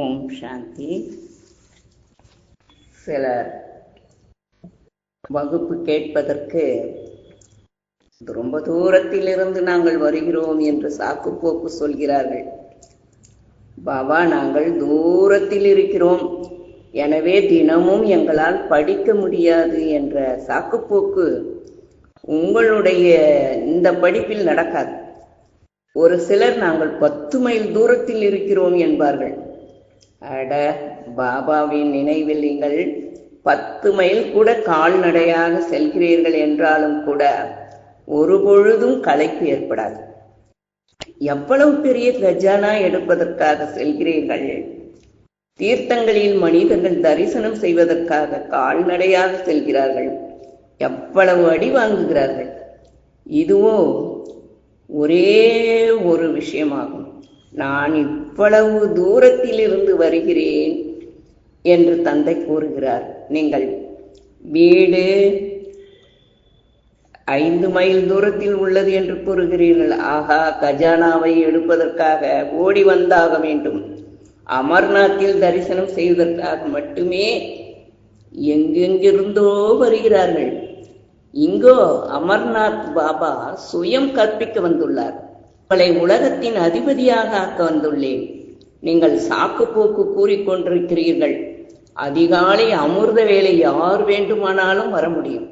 ஓம் சாந்தி. சிலர் வகுப்பு கேட்பதற்கு ரொம்ப தூரத்திலிருந்து நாங்கள் வருகிறோம் என்று சாக்குப்போக்கு சொல்கிறார்கள். பாபா நாங்கள் தூரத்தில் இருக்கிறோம். எனவே தினமும் எங்களால் படிக்க முடியாது என்ற சாக்குப்போக்கு உங்களுடைய இந்த படிப்பில் நடக்காது. ஒரு சிலர் நாங்கள் பத்து மைல் தூரத்தில் இருக்கிறோம் என்பார்கள். அட பாபாவின் நினைவில் நீங்கள் பத்து மைல் கூட கால்நடையாக செல்கிறீர்கள் என்றாலும் கூட ஒரு பொழுதும் களைப்பு ஏற்படாது. எவ்வளவு பெரிய கஜானா எடுப்பதற்காக செல்கிறீர்கள்? தீர்த்தங்களில் மனிதர்கள் தரிசனம் செய்வதற்காக கால்நடையாக செல்கிறார்கள். எவ்வளவு அடி வாங்குகிறார்கள்? இதுவோ ஒரே ஒரு விஷயமாகும். நான் இவ்வளவு தூரத்தில் இருந்து வருகிறேன் என்று தந்தை கூறுகிறார். நீங்கள் வீடு ஐந்து மைல் தூரத்தில் உள்ளது என்று கூறுகிறீர்கள். ஆகா கஜானாவை எடுப்பதற்காக ஓடி வந்தாக வேண்டும். அமர்நாத்தில் தரிசனம் செய்வதற்காக மட்டுமே எங்கெங்கிருந்தோ வருகிறார்கள். இங்கோ அமர்நாத் பாபா சுயம் கற்பிக்க வந்துள்ளார். உங்களை உலகத்தின் அதிபதியாக ஆக்க வந்துள்ளேன். நீங்கள் சாக்கு போக்கு கூறிக்கொண்டிருக்கிறீர்கள் அதிகாலை அமிர்த வேலை யார் வேண்டுமானாலும் வர முடியும்.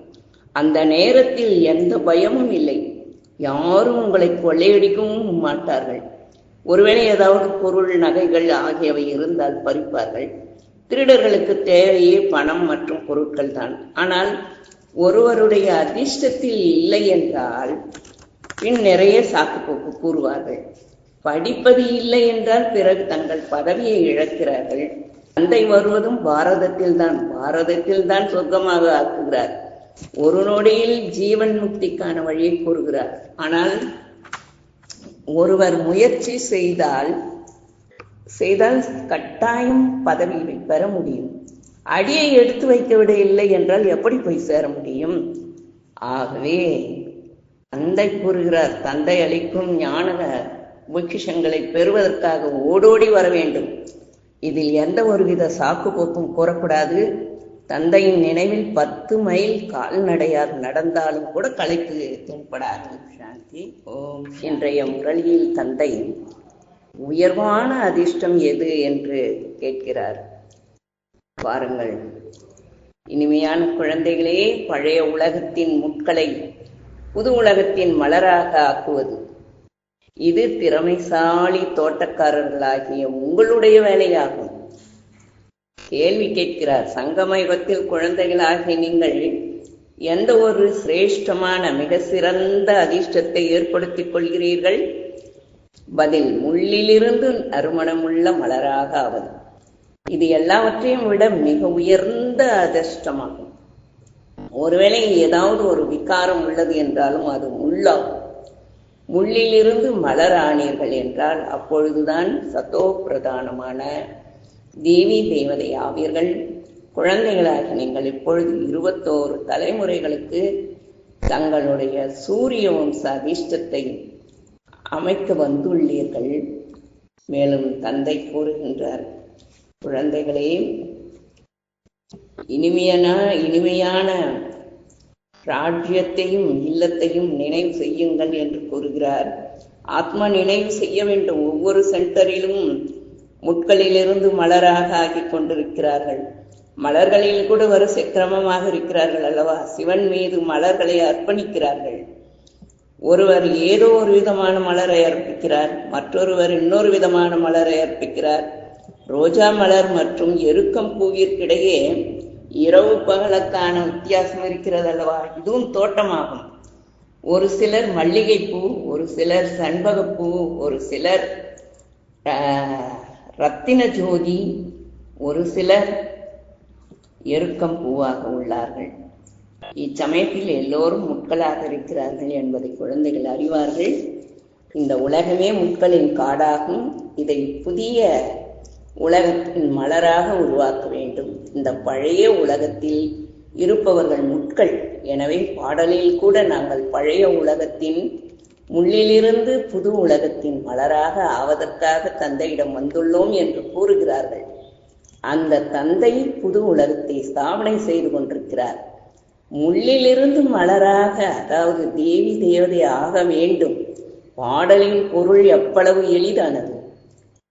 அந்த நேரத்தில் எந்த பயமும் இல்லை. யாரும் உங்களை கொள்ளையடிக்கவும் மாட்டார்கள். ஒருவேளை ஏதாவது பொருள் நகைகள் ஆகியவை இருந்தால் பறிப்பார்கள். திருடர்களுக்கு தேவையே பணம் மற்றும் பொருட்கள் தான் ஆனால் ஒருவருடைய அதிர்ஷ்டத்தில் இல்லை என்றால் பின் நிறைய சாக்குப்போக்கு கூறுவார்கள். படிப்பது இல்லை என்றால் பிறகு தங்கள் பதவியை இழக்கிறார்கள். தந்தை வருவதும் பாரதத்தில் தான் பாரதத்தில் தான் சொர்க்கமாக ஆக்குகிறார். ஒரு நொடியில் ஜீவன் முக்திக்கான வழியை கூறுகிறார். ஆனால் ஒருவர் முயற்சி செய்தால் செய்தால் கட்டாயம் பதவியை பெற முடியும். அடியை எடுத்து வைக்க விட இல்லை என்றால் எப்படி போய் சேர முடியும்? ஆகவே தந்தை கூறுகிறார் தந்தை அளிக்கும் ஞான பொக்கிஷங்களை பெறுவதற்காக ஓடோடி வர வேண்டும். இதில் எந்த ஒருவித சாக்கு போக்கும் கூறக்கூடாது தந்தையின் நினைவில் பத்து மைல் கால்நடையாக நடந்தாலும் கூட களைப்பு தென்படாது சாந்தி. ஓம் இன்றைய முரளியில் தந்தை உயர்வான அதிர்ஷ்டம் எது என்று கேட்கிறார். பாருங்கள். இனிமையான குழந்தைகளே பழைய உலகத்தின் முட்களை புது உலகத்தின் மலராக ஆக்குவது. இது திறமைசாலி தோட்டக்காரர்களாகிய உங்களுடைய வேலையாகும். கேள்வி கேட்கிறார் சங்கம யுகத்தில் குழந்தைகளாகிய நீங்கள் எந்த ஒரு சிரேஷ்டமான மிக சிறந்த அதிர்ஷ்டத்தை ஏற்படுத்திக் கொள்கிறீர்கள்? பதில் முள்ளிலிருந்து நறுமணமுள்ள மலராக ஆவது. இது எல்லாவற்றையும் விட மிக உயர்ந்த அதிர்ஷ்டமாகும். ஒருவேளை ஏதாவது ஒரு விகாரம் உள்ளது என்றாலும் அது முள்ளாகும் முள்ளிலிருந்து மலரானீர்கள் என்றால் அப்பொழுதுதான் சத்தோ பிரதானமான தேவி தேவதை ஆவீர்கள் குழந்தைகளாக நீங்கள் இப்பொழுது இருபத்தோரு தலைமுறைகளுக்கு தங்களுடைய சூரிய வம்ச அதிர்ஷ்டத்தை அமைக்க வந்துள்ளீர்கள். மேலும் தந்தை கூறுகின்றார் குழந்தைகளே இனிமையான இனிமையான ராஜ்யத்தையும் இல்லத்தையும் நினைவு செய்யுங்கள் என்று கூறுகிறார். ஆத்மா நினைவு செய்ய வேண்டும். ஒவ்வொரு சென்டரிலும் முட்களிலிருந்து மலராக ஆகி கொண்டிருக்கிறார்கள். மலர்களில் கூட வரிசை கிரமமாக இருக்கிறார்கள் அல்லவா? சிவன் மீது மலர்களை அர்ப்பணிக்கிறார்கள். ஒருவர் ஏதோ ஒரு விதமான மலரை அர்ப்பிக்கிறார். மற்றொருவர் இன்னொரு விதமான மலரை அர்ப்பிக்கிறார். ரோஜா மலர் மற்றும் எருக்கம் பூவிற்கிடையே இரவு பகலுக்கான வித்தியாசம் இருக்கிறது அல்லவா இதுவும் தோட்டமாகும் ஒரு சிலர் மல்லிகைப்பூ ஒரு சிலர் சண்பகப்பூ ஒரு சிலர் ரத்தின ஜோதி ஒரு சிலர் எருக்கம் பூவாக உள்ளார்கள். இச்சமயத்தில் எல்லோரும் முட்களாக இருக்கிறார்கள் என்பதை குழந்தைகள் அறிவார்கள். இந்த உலகமே முட்களின் காடாகும். இதை புதிய உலகத்தின் மலராக உருவாக்க வேண்டும். இந்த பழைய உலகத்தில் இருப்பவர்கள் முட்கள். எனவே பாடலில் கூட நாங்கள் பழைய உலகத்தின் முள்ளிலிருந்து புது உலகத்தின் மலராக ஆவதற்காக தந்தையிடம் வந்துள்ளோம் என்று கூறுகிறார்கள். அந்த தந்தை புது உலகத்தை ஸ்தாபனை செய்து கொண்டிருக்கிறார். முள்ளிலிருந்து மலராக அதாவது தேவி தேவதை ஆக வேண்டும். பாடலின் பொருள் எவ்வளவு எளிதானது.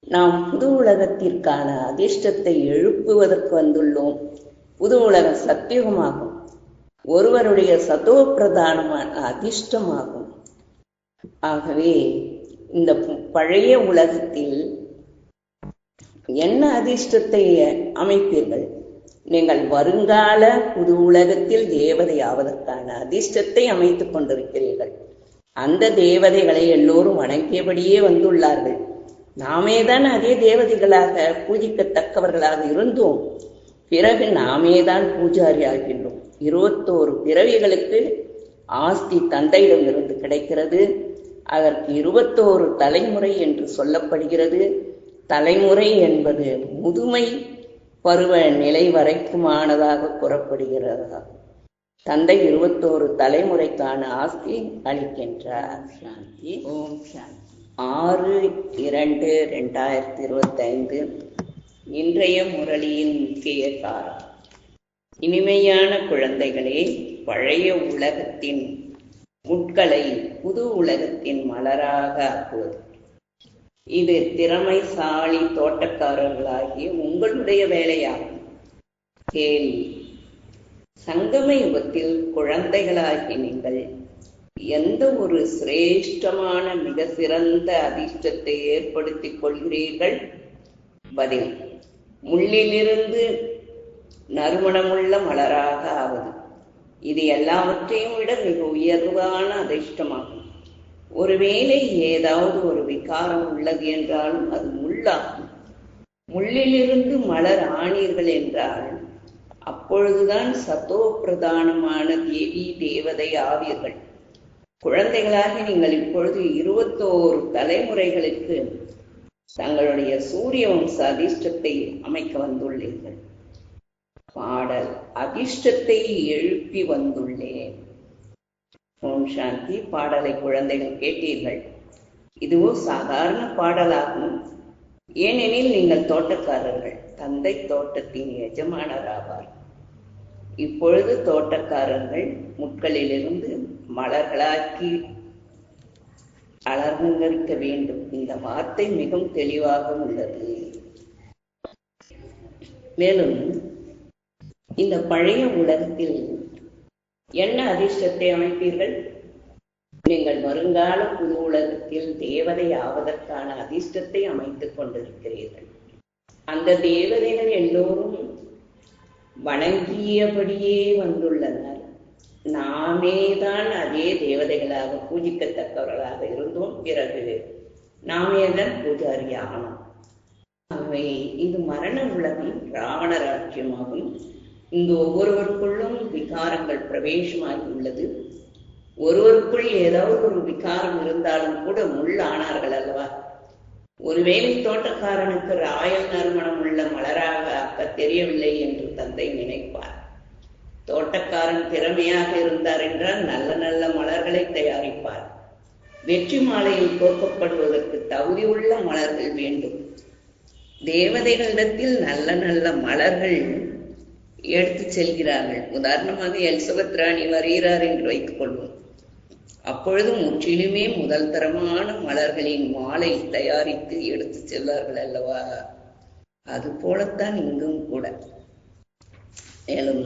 நாம் புது உலகத்திற்கான அதிர்ஷ்டத்தை எழுப்புவதற்கு வந்துள்ளோம். புது உலகம் சத்தியுகமாகும் ஒருவருடைய சதோ பிரதானமான அதிர்ஷ்டமாகும். ஆகவே இந்த பழைய உலகத்தில் என்ன அதிர்ஷ்டத்தை அமைப்பீர்கள்? நீங்கள் வருங்கால புது உலகத்தில் தேவதை ஆவதற்கான அதிர்ஷ்டத்தை அமைத்துக் கொண்டிருக்கிறீர்கள். அந்த தேவதைகளை எல்லோரும் வணங்கியபடியே வந்துள்ளார்கள். நாமே தான் அதே தேவதைகளாக பூஜிக்கத்தக்கவர்களாக இருந்தோம். பிறகு நாமே தான் பூஜாரி ஆகின்றோம். இருபத்தோரு பிறவிகளுக்கு ஆஸ்தி தந்தையிடமிருந்து கிடைக்கிறது. அதற்கு இருபத்தோரு தலைமுறை என்று சொல்லப்படுகிறது. தலைமுறை என்பது முதுமை பருவ நிலை வரைக்குமானதாக கூறப்படுகிறது? தந்தை இருபத்தோரு தலைமுறைக்கான ஆஸ்தி அளிக்கின்றார். சாந்தி. ஓம் சாந்தி. ஆறு இரண்டு ரெண்டாயிரத்தி இருபத்தைந்து. இன்றைய முரளியின் முக்கிய காரம் இனிமையான குழந்தைகளே பழைய உலகத்தின் முட்களை புது உலகத்தின் மலராக ஆக்குவது. இது திறமைசாலி தோட்டக்காரர்களாகிய உங்களுடைய வேலையாகும். கேள்வி. சங்கம யுகத்தில் குழந்தைகளாகி நீங்கள் எந்த ஒரு சிரேஷ்டமான மிக சிறந்த அதிர்ஷ்டத்தை ஏற்படுத்திக் கொள்கிறீர்கள்? பதில் முள்ளிலிருந்து நறுமணமுள்ள மலராக ஆவது. இது எல்லாவற்றையும் விட மிக உயர்வான அதிர்ஷ்டமாகும். ஒருவேளை ஏதாவது ஒரு விகாரம் உள்ளது என்றாலும் அது முள்ளாகும். முள்ளிலிருந்து மலர் ஆனீர்கள் என்றால் அப்பொழுதுதான் சத்தோ பிரதானமான தேவி தேவதை ஆவீர்கள். குழந்தைகளாக நீங்கள் இப்பொழுது இருபத்தோரு தலைமுறைகளுக்கு தங்களுடைய சூரிய வம்ச அதிர்ஷ்டத்தை அமைக்க வந்துள்ளீர்கள். பாடல் அதிர்ஷ்டத்தை எழுப்பி வந்துள்ளேன். ஓம் சாந்தி. பாடலை குழந்தைகள் கேட்டீர்கள். இதுவோ சாதாரண பாடலாகும். ஏனெனில் நீங்கள் தோட்டக்காரர்கள் தந்தை தோட்டத்தின் எஜமானராவார். இப்பொழுது தோட்டக்காரர்கள் முட்களிலிருந்து மலர்களாக்கி அலங்கரிக்க வேண்டும். இந்த வார்த்தை மிகவும் தெளிவாக உள்ளது. மேலும் இந்த பழைய உலகத்தில் என்ன அதிர்ஷ்டத்தை அமைப்பீர்கள்? நீங்கள் வருங்கால புது உலகத்தில் தேவதை ஆவதற்கான அதிர்ஷ்டத்தை அமைத்துக் கொண்டிருக்கிறீர்கள். அந்த தேவதைகள் எல்லோரும் வணங்கியபடியே வந்துள்ளனர். நாமே தான் அதே தேவதைகளாக பூஜிக்கத்தக்கவர்களாக இருந்தோம். பிறகு நாமே தான் பூஜாரி ஆகணும் ஆகவே இது மரண உலகம் ராவண ராஜ்யமாகும். இங்கு ஒவ்வொருவருக்குள்ளும் விகாரங்கள் பிரவேசமாகி உள்ளது ஒருவருக்குள் ஏதாவது ஒரு விகாரம் இருந்தாலும் கூட முள்ளானார்கள் ஒருவேளை தோட்டக்காரனுக்கு ராயல் நறுமணம் உள்ள மலராக ஆக்க தெரியவில்லை என்று தந்தை நினைப்பார். தோட்டக்காரன் திறமையாக இருந்தார் என்றால் நல்ல நல்ல மலர்களை தயாரிப்பார். வெற்றி மாலையில் கோர்க்கப்படுவதற்கு தகுதி உள்ள மலர்கள் வேண்டும். தேவதைகளிடத்தில் நல்ல நல்ல மலர்கள் எடுத்து செல்கிறார்கள். உதாரணமாக எலிசபெத் ராணி வருகிறார் என்று வைத்துக் கொள்வோம். அப்பொழுது முற்றிலுமே முதல் தரமான மலர்களின் மாலை தயாரித்து எடுத்து செல்வார்கள் அல்லவா? அது போலத்தான் இங்கும் கூட. மேலும்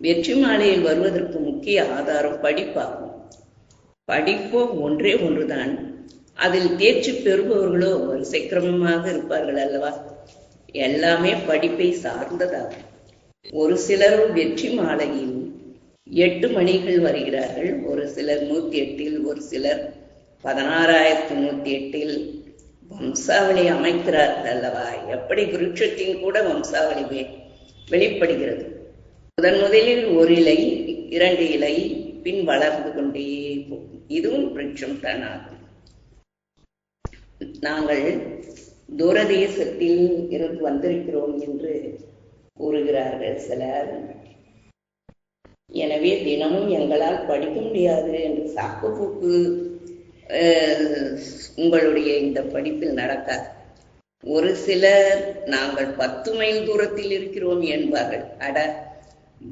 வெற்றி மாலையில் வருவதற்கு முக்கிய ஆதாரம் படிப்பாகும். படிப்போ ஒன்றே ஒன்றுதான். அதில் தேர்ச்சி பெறுபவர்களோ ஒரு சிக்கிரமமாக இருப்பார்கள் அல்லவா? எல்லாமே படிப்பை சார்ந்ததாகும். ஒரு சிலரும் வெற்றி மாலையில் எட்டு மணிகள் வருகிறார்கள். ஒரு சிலர் நூத்தி எட்டில் ஒரு சிலர் பதினாறாயிரத்தி நூத்தி எட்டில் வம்சாவளி அமைக்கிறார்கள் அல்லவா? எப்படி விருட்சத்தின் கூட வம்சாவளி வெளிப்படுகிறது? முதன் முதலில் ஒரு இலை இரண்டு இலை பின் வளர்ந்து கொண்டே இதுவும் விருட்சம் தான் ஆகும் நாங்கள் தூரதேசத்தில் இருந்து வந்திருக்கிறோம் என்று கூறுகிறார்கள் சிலர். எனவே தினமும் எங்களால் படிக்க முடியாது என்று சாக்குப்போக்கு உங்களுடைய இந்த படிப்பில் நடக்காது. ஒரு சிலர் நாங்கள் பத்து மைல் தூரத்தில் இருக்கிறோம் என்பார்கள். அட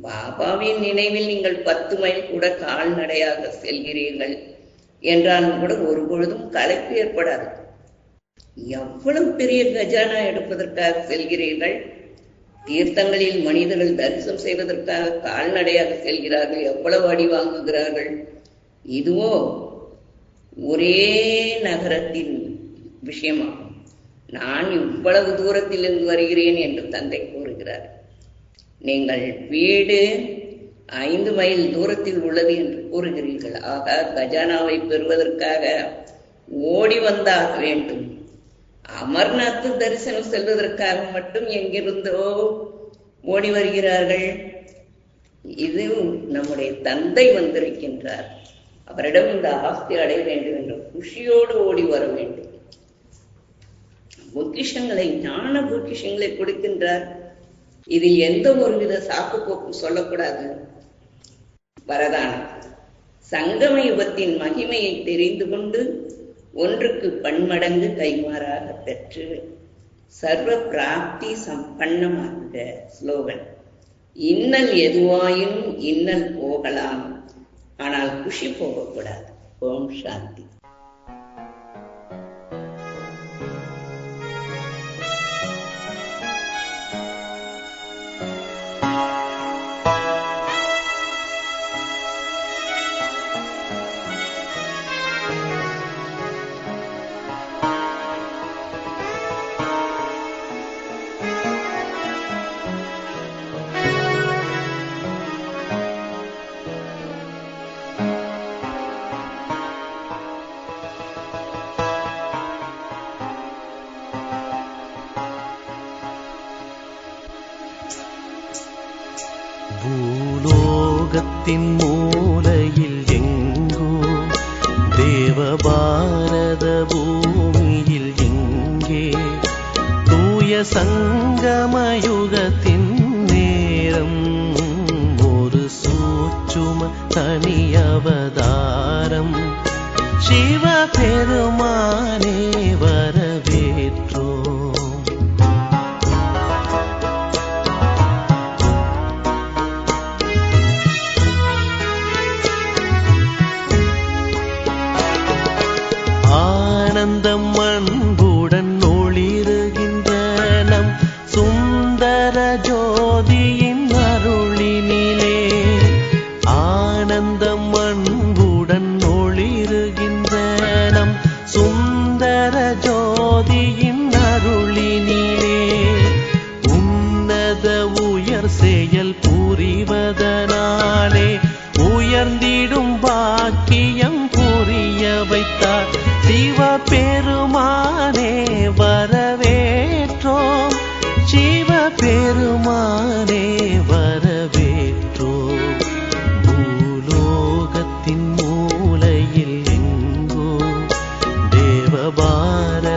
பாபாவின் நினைவில் நீங்கள் பத்து மைல் கூட கால்நடையாக செல்கிறீர்கள் என்றாலும் கூட ஒரு பொழுதும் களைப்பு ஏற்படாது. எவ்வளவு பெரிய கஜானா எடுப்பதற்காக செல்கிறீர்கள்? தீர்த்தங்களில் மனிதர்கள் தரிசனம் செய்வதற்காக கால்நடையாக செல்கிறார்கள் எவ்வளவு அடி வாங்குகிறார்கள். இதுவோ ஒரே நகரத்தின் விஷயமாகும். நான் இவ்வளவு தூரத்திலிருந்து வருகிறேன் என்று தந்தை கூறுகிறார். நீங்கள் வீடு ஐந்து மைல் தூரத்தில் உள்ளது என்று கூறுகிறீர்கள். ஆக கஜானாவை பெறுவதற்காக ஓடி வந்தாக வேண்டும். அமர்நாத் தரிசனம் செல்வதற்காக மட்டும் எங்கிருந்தோ ஓடி வருகிறார்கள். இது நம்முடைய தந்தை வந்திருக்கின்றார். அவரிடம் இந்த ஆஸ்தி அடைய வேண்டும் என்ற குஷியோடு ஓடி வர வேண்டும். பொக்கிஷங்களை ஞான பொக்கிஷங்களை கொடுக்கின்றார். இதில் எந்த ஒருவித சாக்கு போக்கும் சொல்லக்கூடாது. வரதானம். சங்கம யுகத்தின் மகிமையை தெரிந்து கொண்டு ஒன்றுக்கு பன்மடங்கு கைமாறாக பெற்று சர்வ பிராப்தி சம்பன்னமாக ஸ்லோகன். இன்னல் எதுவாயினும் இன்னல் போகலாம். ஆனால் குஷி போகக்கூடாது. ஓம் சாந்தி. சூச்சும தனி அவதாரம். வரவேற்றோ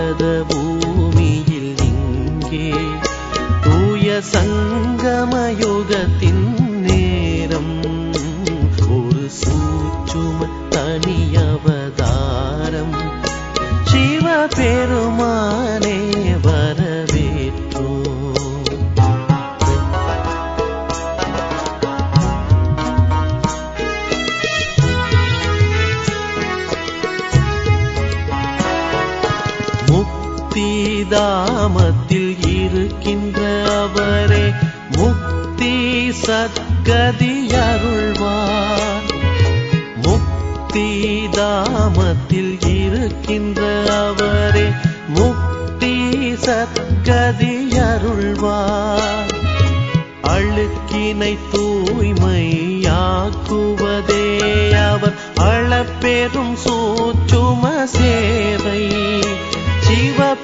தேவபாரத பூமியில் இங்கே தூய சங்கமயுகத்தின் நேரம். ஒரு சூச்சும தனி அவதாரம். சத்கதி முக்தி தாமத்தில் இருக்கின்ற அவரே முக்தி சத்கதியருள்வார். அழுக்கினை தூய்மையாக்குவதே அவர் அளப்பெரும் சூச்சும சேவை. சிவ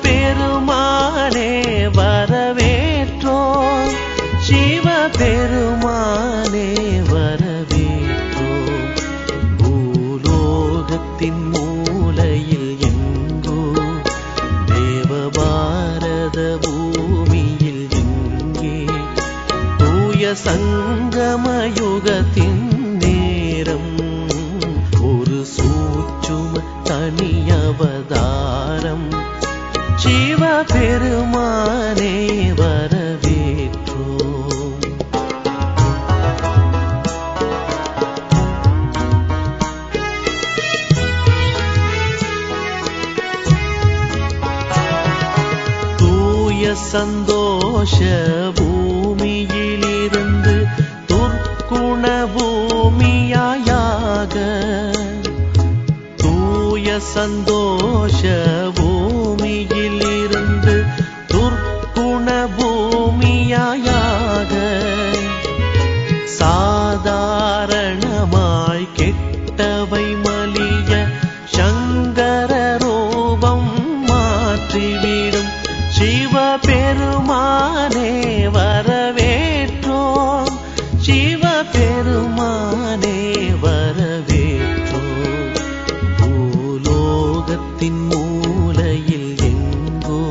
சந்தோஷ பூமியிலிருந்து துர்க்குண பூமியாயாக தூய சந்தோஷ பூமியிலிருந்து துர்க்குண பூமியாயாக சாதாரணமாய் கெட்டவை மலிய சங்கர ரூபம் மாற்றிவிடும் சிவபெருமானே வரவேற்றோம். சிவபெருமானே வரவேற்றோம். பூலோகத்தின் மூலையில் எங்கோ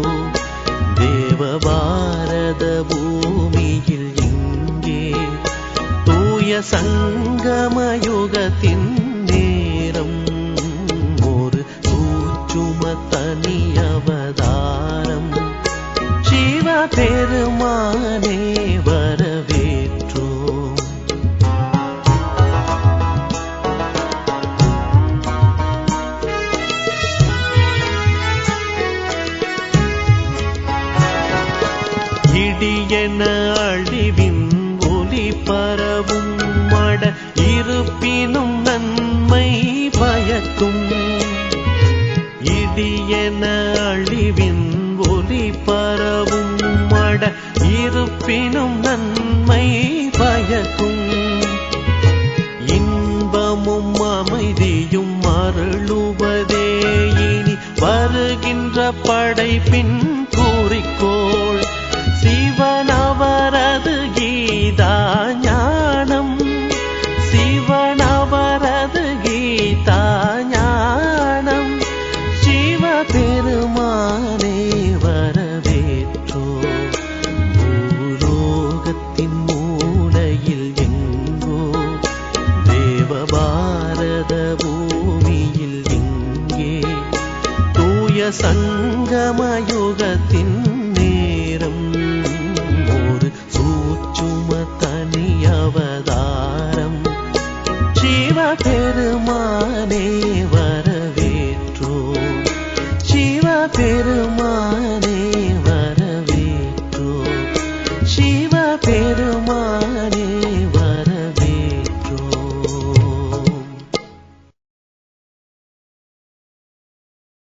தேவபாரத பூமியில் இங்கே தூய சங்கமயுகத்தின் மானே இருப்பினும் நன்மை பயக்கும். இன்பமும் அமைதியும் அருளுவதே. இனி வருகின்ற படைப்பின் பூமியில் இங்கே தூய சங்கமயுகத்தின்